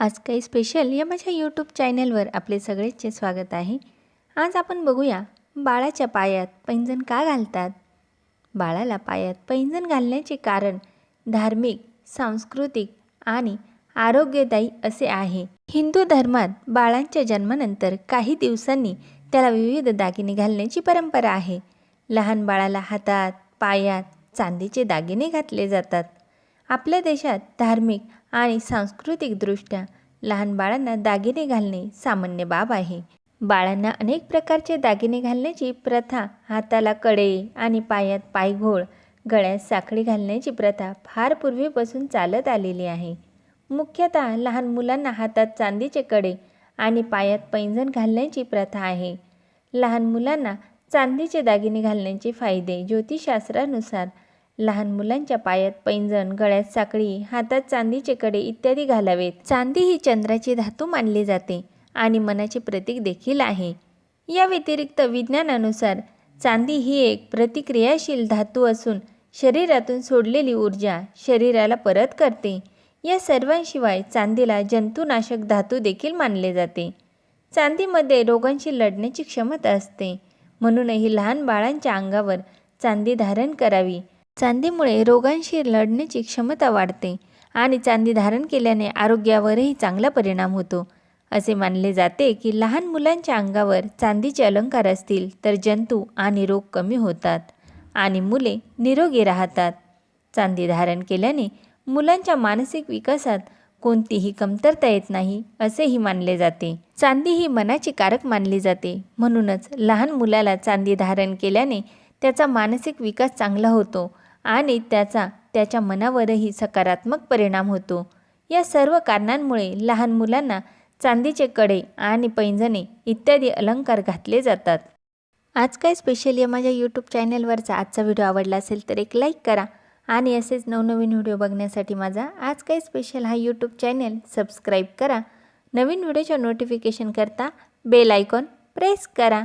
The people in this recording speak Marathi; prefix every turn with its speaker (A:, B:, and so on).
A: आज काही स्पेशल या माझ्या यूट्यूब चॅनलवर आपले सगळेचे स्वागत आहे. आज आपण बघूया बाळाच्या पायात पैंजण का घालतात? बाळाला पायात पैंजण घालण्याचे कारण धार्मिक सांस्कृतिक आणि आरोग्यदायी असे आहे. हिंदू धर्मात बाळांच्या जन्मानंतर काही दिवसांनी त्याला विविध दागिने घालण्याची परंपरा आहे. लहान बाळाला हातात पायात चांदीचे दागिने घातले जातात. आपल्या देशात धार्मिक आणि सांस्कृतिकदृष्ट्या लहान बाळांना दागिने घालणे सामान्य बाब आहे. बाळांना अनेक प्रकारचे दागिने घालण्याची प्रथा हाताला कडे आणि पायात पायघोळ गळ्यात साखळी घालण्याची प्रथा फार पूर्वीपासून चालत आलेली आहे. मुख्यतः लहान मुलांना हातात चांदीचे कडे आणि पायात पैंजण घालण्याची प्रथा आहे. लहान मुलांना चांदीचे दागिने घालण्याचे फायदे ज्योतिषशास्त्रानुसार लहान मुलांच्या पायात पैंजण गळ्यात साखळी हातात चांदीचे कडे इत्यादी घालावेत. चांदी ही चंद्राची धातू मानली जाते आणि मनाचे प्रतीक देखील आहे. या व्यतिरिक्त विज्ञानानुसार चांदी ही एक प्रतिक्रियाशील धातू असून शरीरातून सोडलेली ऊर्जा शरीराला परत करते. या सर्वांशिवाय चांदीला जंतुनाशक धातू देखील मानले जाते. चांदीमध्ये रोगांशी लढण्याची क्षमता असते. म्हणूनही लहान बाळांच्या अंगावर चांदी धारण करावी. चांदीमुळे रोगांशी लढण्याची क्षमता वाढते आणि चांदी धारण केल्याने आरोग्यावरही चांगला परिणाम होतो. असे मानले जाते की लहान मुलांच्या अंगावर चांदीचे अलंकार असतील तर जंतू आणि रोग कमी होतात आणि मुले निरोगी राहतात. चांदी धारण केल्याने मुलांच्या मानसिक विकासात कोणतीही कमतरता येत नाही असेही मानले जाते. चांदी ही मनाची कारक मानली जाते. म्हणूनच लहान मुलाला चांदी धारण केल्याने त्याचा मानसिक विकास चांगला होतो आणि त्याचा त्याच्या मनावरही सकारात्मक परिणाम होतो. या सर्व कारणांमुळे लहान मुलांना चांदीचे कडे आणि पैंजणे इत्यादी अलंकार घातले जातात. आज काय स्पेशल या माझ्या यूट्यूब चॅनलवरचा आजचा व्हिडिओ आवडला असेल तर एक लाईक करा आणि असेच नवनवीन व्हिडिओ बघण्यासाठी माझा आज काय स्पेशल हा यूट्यूब चॅनल सबस्क्राईब करा. नवीन व्हिडिओच्या नोटिफिकेशनकरता बेल आयकॉन प्रेस करा.